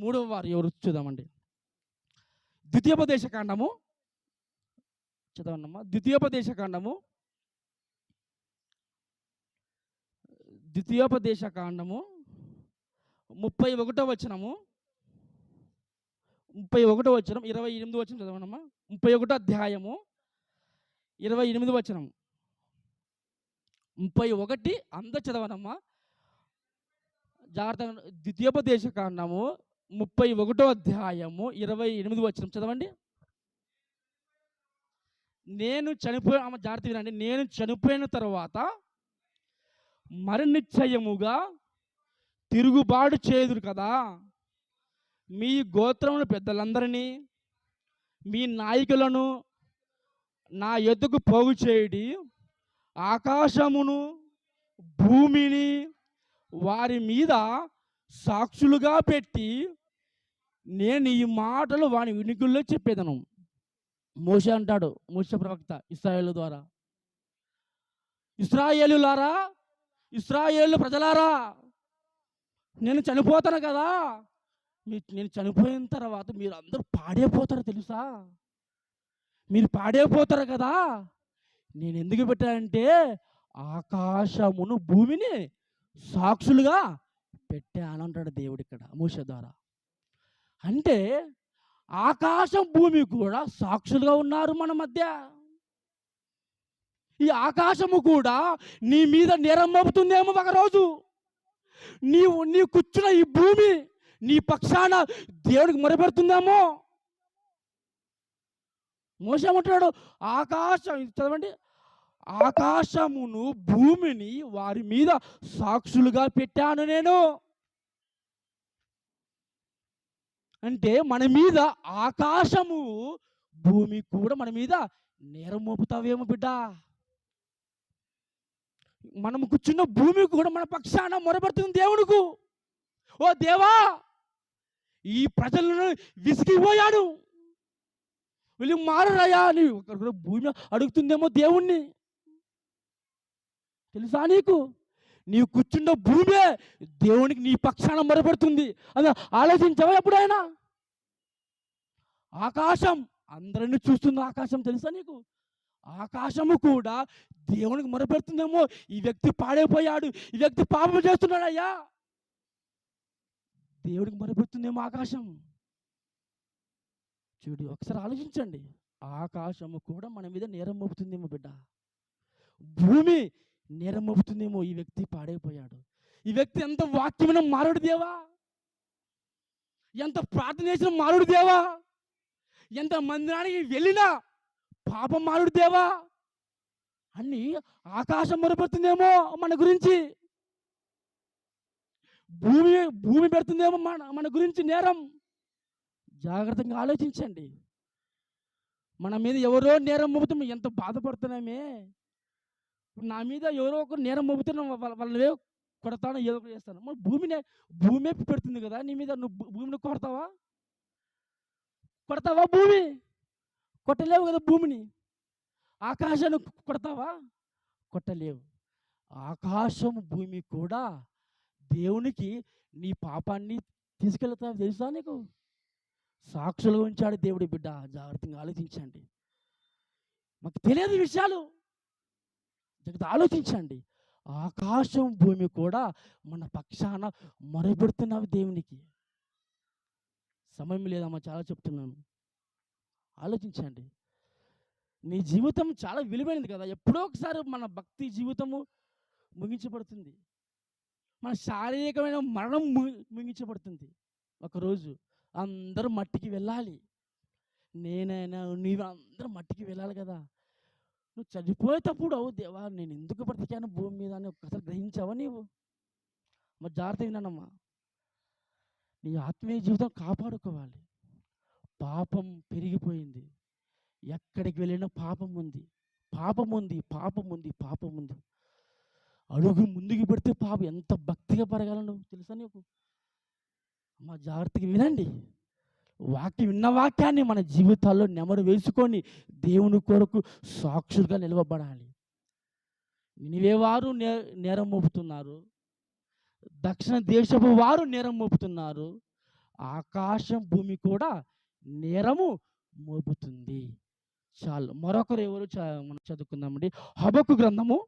మూడవ వారు ఎవరు చూద్దామండి. ద్వితీయోపదేశ కాండము చదవన్నమ్మా ద్వితీయోపదేశ కాండము ద్వితీయోపదేశ కాండము ముప్పై ఒకటో వచనము. ముప్పై ఒకటో వచనం ఇరవై ఎనిమిది వచనం చదవనమ్మా ముప్పై ఒకటో అధ్యాయము ఇరవై ఎనిమిది వచనం. ముప్పై ఒకటి అందరు చదవనమ్మా. జాగ్రత్తగా ద్వితీయోపదేశ కాండము ముప్పై ఒకటో అధ్యాయము ఇరవై ఎనిమిది వచ్చిన చదవండి. నేను చనిపోయి ఆమె జాగ్రత్త వినండి. నేను చనిపోయిన తర్వాత మరి నిశ్చయముగా తిరుగుబాటు చేదురు కదా. మీ గోత్రముల పెద్దలందరినీ మీ నాయకులను నా ఎద్దుకు పోగు చేయడి ఆకాశమును భూమిని వారి మీద సాక్షులుగా పెట్టి నేను ఈ మాటలు వాని వినికుల్లో చెప్పేదను. మోష అంటాడు మోష ప్రవక్త ఇస్రాయేలు ద్వారా. ఇస్రాయేలులారా ఇస్రాయేలు ప్రజలారా నేను చనిపోతాను కదా. నేను చనిపోయిన తర్వాత మీరు అందరూ పాడైపోతారు తెలుసా? మీరు పాడైపోతారు కదా. నేను ఎందుకు పెట్టానంటే ఆకాశమును భూమిని సాక్షులుగా పెట్టాను అంటాడు దేవుడు ఇక్కడ మూష ద్వారా. అంటే ఆకాశం భూమి కూడా సాక్షులుగా ఉన్నారు మన మధ్య. ఈ ఆకాశము కూడా నీ మీద నేరం మోపుతుందేమో ఒకరోజు. నీవు నీ కూర్చున్న ఈ భూమి నీ పక్షాన దేవుడికి మొరపెడుతుందేమో. మోసమంటున్నాడు ఆకాశం చదవండి. ఆకాశమును భూమిని వారి మీద సాక్షులుగా పెట్టాను నేను. అంటే మన మీద ఆకాశము భూమి కూడా మన మీద నేరం మోపుతావేమో బిడ్డ. మనం కూర్చున్న భూమి కూడా మన పక్షాన మొరబడుతుంది దేవుడుకు ఓ దేవా ఈ ప్రజలను విసిగిపోయాడు వీళ్ళు మారరయ్యా అని ఒకరు భూమి అడుగుతుందేమో దేవుణ్ణి. తెలుసా నీకు? నీవు కూర్చున్న భూమే దేవునికి నీ పక్షాన మొరపెడుతుంది. అని ఆలోచించవా ఎప్పుడైనా? ఆకాశం అందరిని చూస్తుంది ఆకాశం తెలుసా నీకు? ఆకాశము కూడా దేవునికి మొరపెడుతుందేమో. ఈ వ్యక్తి పాడైపోయాడు. ఈ వ్యక్తి పాపం చేస్తున్నాడయ్యా. దేవుడికి మొరపెడుతుందేమో ఆకాశం. చూడు ఒకసారి ఆలోచించండి. ఆకాశము కూడా మన మీద నేరం మోపుతుందేమో బిడ్డ. భూమి నేరం మోపుతుందేమో ఈ వ్యక్తి పాడైపోయాడు. ఈ వ్యక్తి ఎంత వాక్యమైన మారుడు దేవా? ఎంత ప్రార్థన చేసిన మారుడు దేవా? ఎంత మందిరానికి వెళ్ళినా పాపం మారుడు దేవా? అని ఆకాశం మొరపెడుతుందేమో మన గురించి. భూమి భూమి పెడుతుందేమో మన మన గురించి నేరం. జాగ్రత్తగా ఆలోచించండి. మన మీద ఎవరో నేరం మోపుతాం ఎంత బాధపడుతున్నామే? నా మీద ఎవరో ఒకరు నేరం మోపుతున్నా వాళ్ళ- వాళ్ళని కొడతాను ఏదో ఒకటి చేస్తాను. మరి భూమిని భూమే పెడుతుంది కదా నీ మీద నువ్వు భూమిని కొడతావా? కొడతావా భూమి? కొట్టలేవు కదా భూమిని. ఆకాశాన్ని కొడతావా? కొట్టలేవు. ఆకాశం భూమి కూడా దేవునికి నీ పాపాన్ని తీసుకెళ్తా తెలుసా నీకు? సాక్షులుగా ఉంచాడు దేవుడి బిడ్డ. జాగ్రత్తగా ఆలోచించండి. మాకు తెలియదు విషయాలు. జగత ఆలోచించండి. ఆకాశం భూమి కూడా మన పక్షాన మొరపెడుతున్నవి దేవునికి. సమయం లేదమ్మా చాలా చెప్తున్నాను. ఆలోచించండి. నీ జీవితం చాలా విలువైనది కదా. ఎప్పుడో ఒకసారి మన భక్తి జీవితము ముగించబడుతుంది. మన శారీరకమైన మరణం ముగించబడుతుంది. ఒకరోజు అందరూ మట్టికి వెళ్ళాలి. నేనైనా నీవు అందరూ మట్టికి వెళ్ళాలి కదా. నువ్వు చనిపోయేటప్పుడు అవు దేవా నేను ఎందుకు బ్రతికాను భూమి మీద అని ఒక్కసారి గ్రహించావా నీవు? మరి జాగ్రత్త విన్నానమ్మా నీ ఆత్మీయ జీవితం కాపాడుకోవాలి. పాపం పెరిగిపోయింది. ఎక్కడికి వెళ్ళినా పాపం ఉంది. పాపం ఉంది పాపం ఉంది పాపం ఉంది. అడుగు ముందుకు పెడితే పాపం ఎంత భక్తిగా పెరగాలను తెలుసా నీకు? అమ్మా జాగ్రత్తగా వినండి. వాక్యం విన్న వాక్యాన్ని మన జీవితాల్లో నెమరు వేసుకొని దేవుని కొరకు సాక్షులుగా నిలవబడాలి. నినివే వారు నే నేరం మోపుతున్నారు. దక్షిణ దేశపు వారు నేరం మోపుతున్నారు. ఆకాశం భూమి కూడా నేరము మోపుతుంది. చాలు. మరొకరు ఎవరు చ- మనం చదువుకుందామండి. హబకు గ్రంథము